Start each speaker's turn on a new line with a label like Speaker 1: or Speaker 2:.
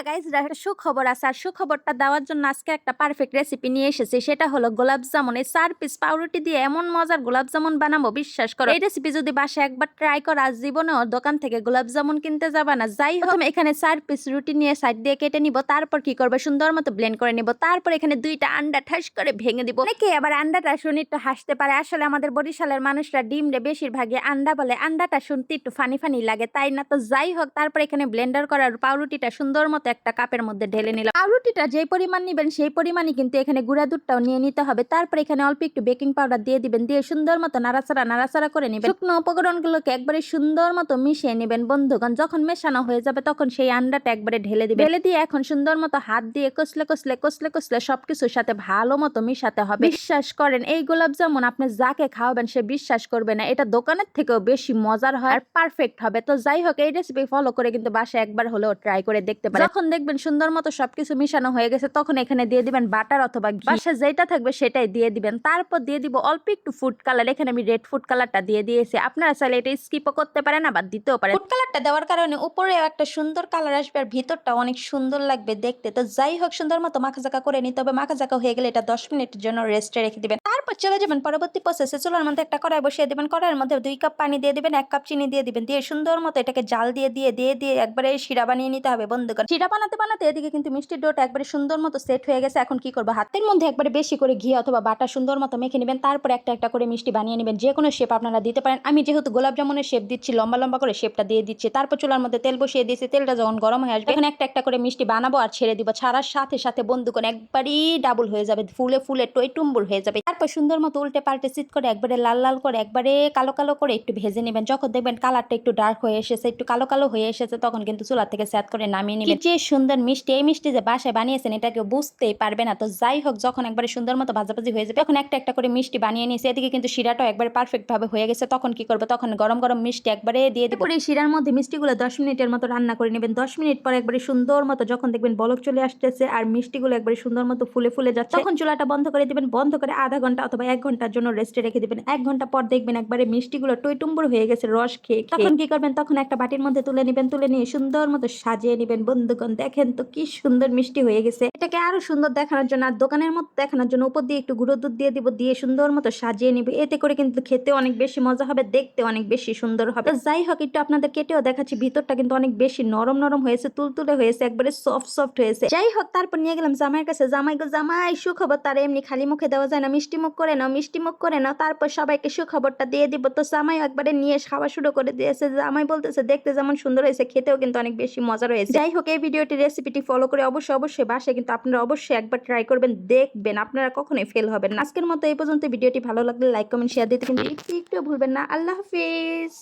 Speaker 1: বন্ধুরা গাইজ একটা সুখবর আছে। আর সুখবরটা দেওয়ার জন্য আজকে একটা পারফেক্ট রেসিপি নিয়ে এসেছি। সেটা হলো গোলাপ জামুন এই চার পিস পাউরুটি দিয়ে এমন মজার গোলাপ জামুন বানাবো, বিশ্বাস করো। এই রেসিপি যদি বাসায় একবার ট্রাই করো, আজ জীবনেও দোকান থেকে গোলাপ জামুন কিনতে যাবা না। যাই হোক এখানে চার পিস রুটি নিয়ে সাইড দিয়ে কেটে নিব, তারপর কি করবে, সুন্দর মতো ব্লেন্ড করে নিব। তারপর এখানে দুইটা আন্ডা ঠাস করে ভেঙে দিব। অনেকে আবার আন্ডাটা শুনে একটু হাসতে পারে। আসলে আমাদের বরিশালের মানুষরা ডিম রে বেশিরভাগই আন্ডা বলে। আন্ডাটা শুনতে একটু ফানি ফানি লাগে, তাই না? তো যাই হোক, তারপর এখানে ব্লেন্ডার করার পাউরুটিটা সুন্দর মতো একটা কাপের মধ্যে ঢেলে নিলাম। পাউরুটিটা যেই পরিমাণ নেবেন সেই পরিমাণই কিন্তু এখানে গুঁড়া দুধটাও নিয়ে নিতে হবে। তারপর এখানে অল্প একটু বেকিং পাউডার দিয়ে দিবেন। দিয়ে সুন্দর মতো নাড়াচাড়া নাড়াচাড়া করে নেবেন। শুকনো উপকরণগুলোকে একবারে সুন্দর মতো মিশিয়ে নেবেন বন্ধুগণ। যখন মেশানো হয়ে যাবে তখন সেই আন্ডাটা একবারে ঢেলে দিবেন। ঢেলে দিয়ে এখন সুন্দর মতো হাত দিয়ে কষলে কষলে কষলে কষলে সবকিছুর সাথে ভালো মতো মিশাতে হবে। বিশ্বাস করেন, এই গোলাপ জামুন আপনি যাকে খাওয়াবেন সে বিশ্বাস করবে না। এটা দোকানের থেকেও বেশি মজার হয় আর পারফেক্ট হবে। তো যাই হোক, এই রেসিপি ফলো করে কিন্তু বাসায় একবার হলেও ট্রাই করে দেখতে পারেন। যখন দেখবেন সুন্দর মতো সবকিছু মিশানো হয়ে গেছে তখন এখানে দিয়ে দিবেন বাটার অথবা ঘি। বাসায় যেটা থাকবে সেটাই দিয়ে দিবেন। তারপর দিয়ে দিব অল্প একটু ফুড কালার এখানে আমি রেড ফুড কালারটা দিয়ে দিয়েছি। আপনারা চাইলে এটা স্কিপও করতে পারেন আবার দিতেও পারেন। ফুড কালারটা দেওয়ার কারণে উপরেও একটা সুন্দর কালার আসবে আর ভিতরটা অনেক সুন্দর লাগবে দেখতে। তো যাই হোক সুন্দর মতো মাখাজাকা করে নিতে হবে। মাখাজাকা হয়ে গেলে এটা দশ মিনিটের জন্য রেস্টে রেখে দিবেন। তারপর চলে যাবেন পরবর্তী প্রসেসে চুলার মধ্যে একটা কড়াই বসিয়ে দিবেন। কড়াইয়ের মধ্যে দুই কাপ পানি দিয়ে দিবেন এক কাপ চিনি দিয়ে দিবেন। দিয়ে সুন্দর মতো এটাকে জাল দিয়ে দিয়ে দিয়ে দিয়ে একবারে শিরা বানিয়ে নিতে হবে বন্ধুগণ। শিরা বানাতে বানাতে এদিকে কিন্তু মিষ্টির ডোটা একবারে সুন্দর মতো সেট হয়ে গেছে। এখন কি করব? হাতের মধ্যে একবারে বেশি করে ঘি অথবা বাটা সুন্দর মতো মেখে নেবেন, তারপর একটা একটা করে মিষ্টি বানিয়ে নেবেন। যে কোনো শেপ আপনারা দিতে পারেন। আমি যেহেতু গোলাপ জামুনের শেপ দিচ্ছি, লম্বা লম্বা করে শেপটা দিয়ে দিচ্ছি, তারপর চুলার মধ্যে তেল বসিয়ে দিয়েছি। তেলটা যখন গরম হয়ে আসবে, এখন একটা একটা করে মিষ্টি বানাবো আর ছেড়ে দিব। ছাড়ার সাথে সাথে বন্ধুগণ একবারই ডাবল হয়ে যাবে। ফুলে ফুলে টই টুম্বুর হয়ে যাবে। তারপর সুন্দর মতো উল্টে পাল্টে সিট করে একবারে লাল লাল করে একবারে কালো কালো করে একটু ভেজে নেবেন। যখন দেখবেন কালারটা একটু ডার্ক হয়ে এসেছে, একটু কালো কালো হয়ে এসেছে, তখন কিন্তু চুলা থেকে স্যাত করে নামিয়ে নেবেন। যে সুন্দর মিষ্টি এই মিষ্টি যে বাসায় বানিয়েছেন এটা কেউ বুঝতেই পারবে না। তো যাই হোক যখন একবারে সুন্দর মতো ভাজাভাজি হয়ে যাবে তখন একটা একটা করে মিষ্টি বানিয়ে নিয়েছে এদিকে কিন্তু শিরাটাও একবারে পারফেক্ট ভাবে হয়ে গেছে। তখন কি করব? তখন গরম গরম মিষ্টি একবারে দিয়ে দিব। এই শিরার মধ্যে মিষ্টিগুলো দশ মিনিটের মতো রান্না করে নেবেন। দশ মিনিট পর একবারে সুন্দর মতো যখন দেখবেন বলক চলে আসতেছে আর মিষ্টিগুলো একবারে সুন্দর মতো ফুলে ফুলে যাচ্ছে তখন চুলাটা বন্ধ করে দিবেন। বন্ধ করে আধা ঘণ্টা অথবা এক ঘণ্টার জন্য রেস্টে রেখে দিবেন। এক ঘণ্টা পর দেখবেন একবারে মিষ্টিগুলো টইটুম্বুর হয়ে গেছে রস খেয়ে। তখন কি করবেন? তখন একটা বাটির মধ্যে তুলে নেবেন তুলে নিয়ে সুন্দর মতো সাজিয়ে নেবেন। বন্ধুগণ দেখেন তো কি সুন্দর মিষ্টি হয়ে গেছে। এটাকে আরও সুন্দর দেখানোর জন্য আর দোকানের মতো দেখানোর জন্য উপর দিয়ে একটু গুঁড়ো দুধ দিয়ে দিব, দিয়ে সুন্দর মতো সাজিয়ে নিবে। এতে করে কিন্তু খেতে অনেক বেশি মজা হবে, দেখতে অনেক বেশি সুন্দর হবে। যাই হোক, একটু আপনাদের কেটেও দেখাচ্ছি, ভিতরটা কিন্তু অনেক বেশি নরম নরম হয়েছে, তুলতুলে হয়েছে, একবারে সফট সফট হয়েছে। যাই হোক, তারপর নিয়ে গেলাম জামাইয়ের কাছে। জামাই গো, জামাই, সুখবর, তার এমনি খালি মুখে দেওয়া যায় না, মিষ্টি মুখ করে নাও, মিষ্টি মুখ করে নাও। তারপর সবাইকে সুখবরটা দিয়ে দিব। তো জামাই একবারে নিয়ে খাওয়া শুরু করে দিয়েছে। জামাই বলতেছে, দেখতে যেমন সুন্দর হয়েছে, খেতেও কিন্তু অনেক বেশি মজা রয়েছে। যাই হোক, এই ভিডিওটি রেসিপিটি ফলো করে অবশ্যই অবশ্যই বাসে কিন্তু আপনারা অবশ্যই একবার ট্রাই করবেন, দেখবেন, আপনারা কখনোই ফেল হবেন আজকের মতো এই পর্যন্ত। ভিডিওটি ভালো লাগলে লাইক কমেন্ট শেয়ার দিতে কিন্তু একটু ভুলবেন না। আল্লাহ হাফিজ।